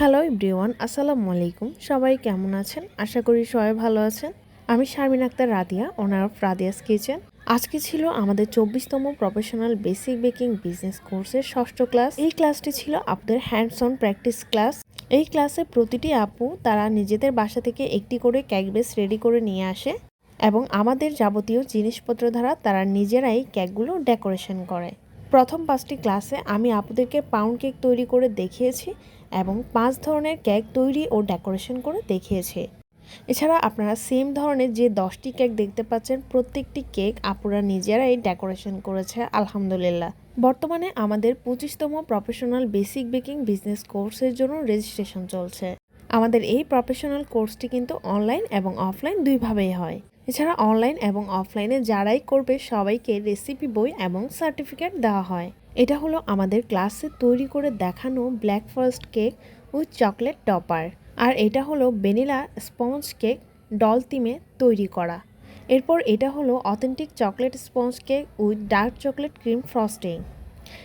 Hello everyone আসসালামু আলাইকুম সবাই কেমন আছেন? আশা করি সবাই ভালো আছেন। আমি Sharmin Akter Radia owner of Radia's kitchen আজকে ছিল আমাদের চব্বিশতম প্রফেশনাল বেসিক বেকিং বিজনেস কোর্সের ষষ্ঠ ক্লাস এই ক্লাসটি ছিল আপনাদের হ্যান্ডস অন প্র্যাকটিস ক্লাস এই ক্লাসে প্রতিটি আপু তারা নিজেদের বাসা থেকে একটি করে কেক বেস রেডি করে নিয়ে আসে এবং আমাদের যাবতীয় জিনিসপত্র দ্বারা তারা নিজেরাই কেকগুলো ডেকোরেশন করে। প্রথম পাঁচটি ক্লাসে আমি আপুদেরকে পাউন্ড কেক তৈরি করে দেখিয়েছি এবং পাঁচ ধরনের কেক তৈরি ও ডেকোরেশন করে দেখিয়েছি। এছাড়া আপনারা সেম ধরনের যে দশটি কেক দেখতে পাচ্ছেন, প্রত্যেকটি কেক আপুরা নিজেরাই ডেকোরেশন করেছে, আলহামদুলিল্লাহ। বর্তমানে আমাদের পঁচিশতম প্রফেশনাল বেসিক বেকিং বিজনেস কোর্সের জন্য রেজিস্ট্রেশন চলছে। আমাদের এই প্রফেশনাল কোর্সটি কিন্তু অনলাইন এবং অফলাইন দুইভাবেই হয়। এছাড়া অনলাইন এবং অফলাইনে যারাই করবে, সবাইকে রেসিপি বই এবং সার্টিফিকেট দেওয়া হয়। এটা হলো আমাদের ক্লাসে তৈরি করে দেখানো black forest cake with chocolate topper আর এটা হলো ভ্যানিলা স্পঞ্জ কেক ডল থিমে তৈরি করা। এরপর এটা হলো authentic chocolate sponge cake with dark chocolate cream frosting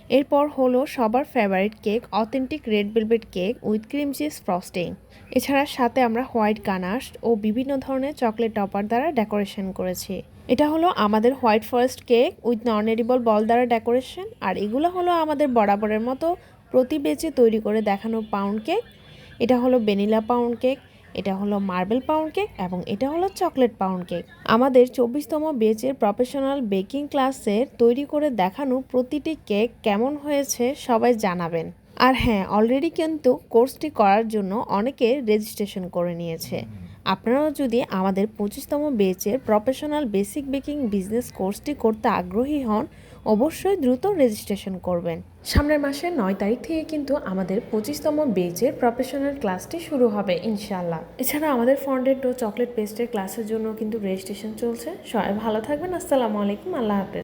এরপর হলো সবার favourite cake authentic red velvet cake with cream cheese frosting এছাড়া সাথে আমরা হোয়াইট গানাশ ও বিভিন্ন ধরনের চকলেট টপার দ্বারা ডেকোরেশন করেছি। এটা হলো আমাদের white forest cake with non edible ball দ্বারা ডেকোরেশন আর এগুলো হলো আমাদের বরাবরের মতো প্রতি বেচে তৈরি করে দেখানো পাউন্ড কেক এটা হলো ভ্যানিলা পাউন্ড কেক এটা হলো মার্বেল পাউন্ড কেক এবং এটা হলো চকলেট পাউন্ড কেক। আমাদের চব্বিশতম বেচের প্রফেশনাল বেকিং ক্লাসের তৈরি করে দেখানো প্রতিটি কেক কেমন হয়েছে সবাই জানাবেন। আর হ্যাঁ অলরেডি কিন্তু কোর্সটি করার জন্য অনেকে রেজিস্ট্রেশন করে নিয়েছে। আপনারাও যদি আমাদের পঁচিশতম বেচের প্রফেশনাল বেসিক বেকিং বিজনেস কোর্সটি করতে আগ্রহী হন, অবশ্যই দ্রুত রেজিস্ট্রেশন করবেন। সামনের মাসের নয় তারিখ থেকে কিন্তু আমাদের পঁচিশতম বেচের প্রফেশনাল ক্লাসটি শুরু হবে ইনশাল্লাহ এছাড়া আমাদের ফন্ডেড ও চকলেট পেস্টের ক্লাসের জন্য কিন্তু রেজিস্ট্রেশন চলছে। সবাই ভালো থাকবেন, আসসালামু আলাইকুম, আল্লাহ হাফেজ।